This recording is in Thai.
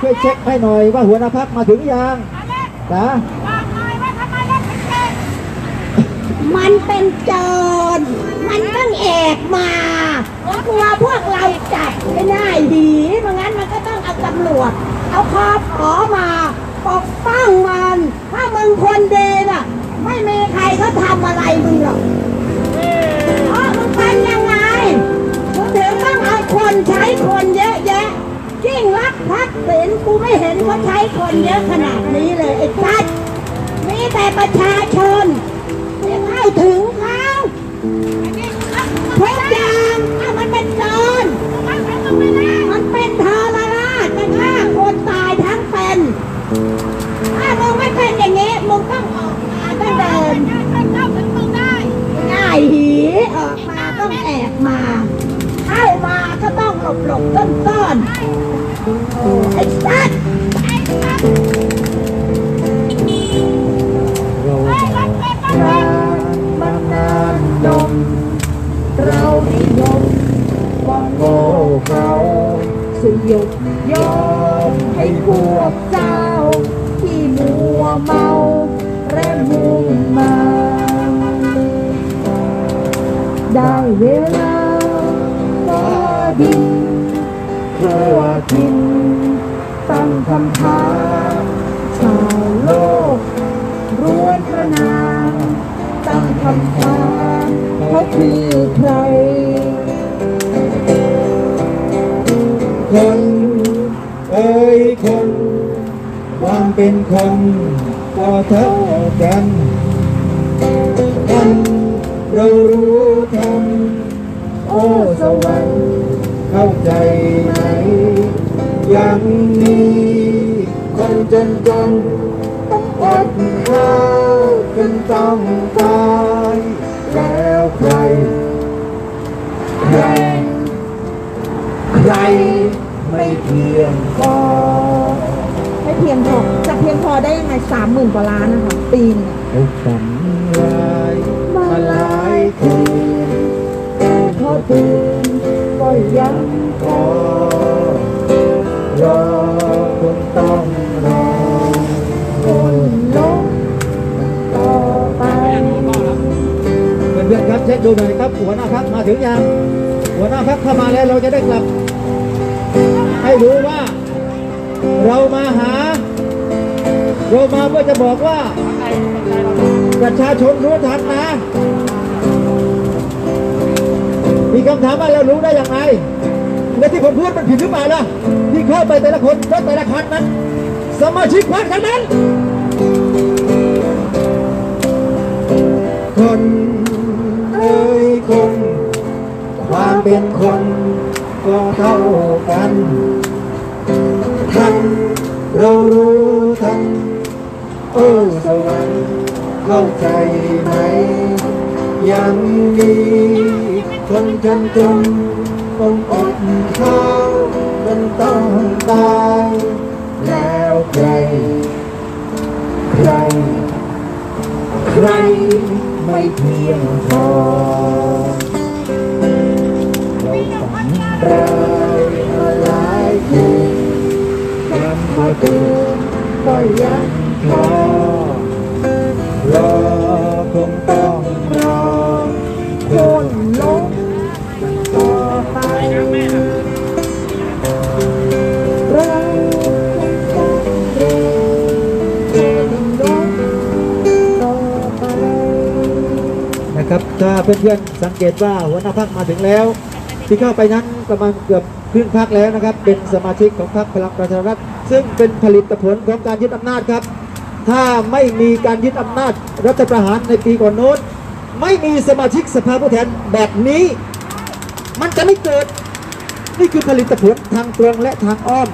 ช่วยเช็คให้หน่อยว่าหัวหน้าพักมาถึงยังนะมันเป็นโจรมันต้องแอบมากลัวพวกเราจับไม่ได้ดีไมันงั้นมันก็ต้องเอาตำรวจ เอาคอปอมาปกป้องมัน ถ้ามึงคนเดีน่ะ ไม่มีใครเขาทำอะไรมึงหรอก กูไม่เห็นเขาใช้คนเยอะขนาดนี้เลยไอ้สัตว์มีแต่ประชาชนไม่เข้าถึงเขาทุกอย่างเอามันเป็นโจรมันเป็นทรราชมันฆ่าคนตายทั้งเป็น ถ้ามึงไม่เป็นอย่างนี้มึงต้องออกมาต้องเดินง่ายหีออกมาต้องแอบมา บหลบต้นต้นๆโอ้ไอ้สัตว์เรามานานนมเรานิยมความโง่เขาสยบยอมให้พวกเจ้า ที่มัวเมาและมุ่งมา ได้เวลา ดินทั่วทินตั้งคำถามชาวโลกรวนพระนามตั้งคำถามเขาคือใคร คนเอ้ยคนความเป็นคนก็เท่ากันกันเรารู้ทำโอ้สวรรค์ ใจไหมยังมีคนจนจนต้องอดข้าวจนต้องตายแล้วใครใครใครไม่เพียงพอไม่เพียงพอจะเพียงพอได้ยังไงสามหมื่นกว่าล้านนะคะปีนึงอาฝันร้ายมาหลายคืนแต่พอตื่น ยังพอรอคนต้องรอคนลงต่อไปเพื่อนๆครับเช็คดูหน่อยครับหัวหน้าพักมาถึงยังหัวหน้าพักเข้ามาแล้วเราจะได้กลับ ให้รู้ว่า เรามาหา เรามาเพื่อจะบอกว่า ประชาชนรู้ทันนะ มีคำถามว่าเรารู้ได้อย่างไรและที่ผมพูดมันผิดหรือเปล่าล่ะที่เข้าไปแต่ละคนรถแต่ละคันนั้น สมาชิกพรรคทั้งนั้น คนเอ้ยคนความเป็นคนก็เท่ากันทันเรารู้ทันโอ้สวรรค์เข้าใจไหม ยังมี คนจนจนต้องอดข้าวจนต้องตาย แล้วใคร ใคร ใครไม่เพียงพอเราฝันร้ายมาหลายคืนยังพอตื่นก็ยังพอรอคงต้องรอคน นะครับถ้าเพื่อนๆสังเกตว่าหัวหน้าพักมาถึงแล้ว ที่เข้าไปนั้นประมาณเกือบครึ่งพักแล้วนะครับ เป็นสมาชิกของพรรคพลังประชารัฐซึ่งเป็นผลิตผลของการยึดอำนาจครับ ถ้าไม่มีการยึดอำนาจรัฐประหารในปีก่อนโน้นไม่มีสมาชิกสภาผู้แทนแบบนี้ มันจะไม่เกิด นี่คือผลิตผลทางตรงและทางอ้อม